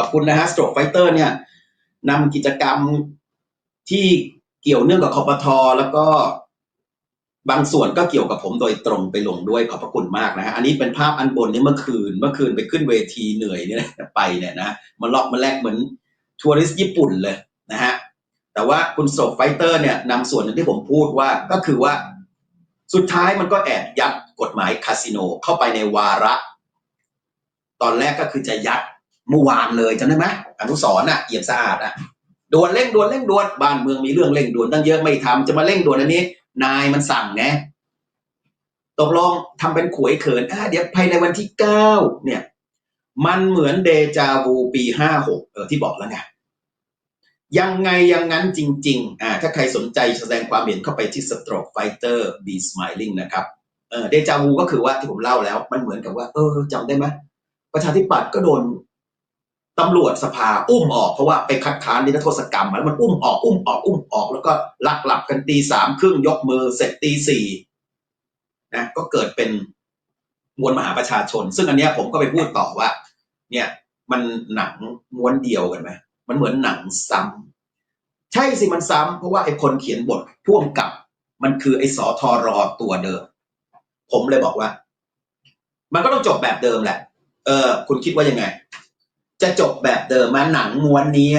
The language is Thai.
อบคุณนะฮะสโตรกไฟเตอร์เนี่ยนำกิจกรรมที่เกี่ยวเนื่องกับคอปทแล้วก็บางส่วนก็เกี่ยวกับผมโดยตรงไปลงด้วยขอบพระคุณมากนะฮะอันนี้เป็นภาพอันบนนี่เมื่อคืน เมื่อคืนไปขึ้นเวทีเหนื่อยเนี่ยไปเนี่ยนะมาลอกมาแลกเหมือนทัวริสต์ญี่ปุ่นเลยนะฮะแต่ว่าคุณโศกไฟเตอร์เนี่ยนำส่วนหนึ่งที่ผมพูดว่าก็คือว่าสุดท้ายมันก็แอบยัดกฎหมายคาสิโนเข้าไปในวาระ ตอนแรกก็คือจะยัด เมื่อวานเลยจำได้ไหมอนุสรณ์อะเอี่ยมสะอาดอะด่วนเร่งด่วนเร่งด่วนบ้านเมืองมีเรื่องเร่งด่วนตั้งเยอะไม่ทำจะมาเร่งด่วนอันนี้ นายมันสั่งไงตกลงทำเป็นขวยเขินอะเดี๋ยวภายในวันที่เก้าเนี่ย มันเหมือนเดจาวูปีห้าหกเออที่บอกแล้วไงยังไงยังงั้นจริง ๆ อ่า ถ้าใครสนใจแสดงความเห็นเข้าไปที่ Stroke Fighter Be Smiling นะครับ เออเดจาวูก็คือว่าที่ผมเล่าแล้ว มันเหมือนกับว่า เออจำได้ไหมประชาธิปัตย์ก็โดน ตำรวจสภาอุ้มออกเพราะว่าไปคัดค้านนิรโทษกรรมมาแล้วมันอุ้มออกอุ้มออกอุ้มออก แล้วก็ลักหลับกันตีสามครึ่งยกมือเสร็จตีสี่นะก็เกิดเป็นมวลมหาประชาชน ซึ่งอันเนี้ยผมก็ไปพูดต่อว่า เนี่ย มันหนังม้วนเดียวกันไหมมันเหมือนหนังซ้ำใช่สิมันซ้ำเพราะว่าไอ้คนเขียนบทพ่วงกับ มันคือไอ้สอทอรอตัวเดิม ผมเลยบอกว่า มันก็ต้องจบแบบเดิมแหละ เออ คุณคิดว่ายังไง จะจบแบบเดิมมาหนังม้วนนี้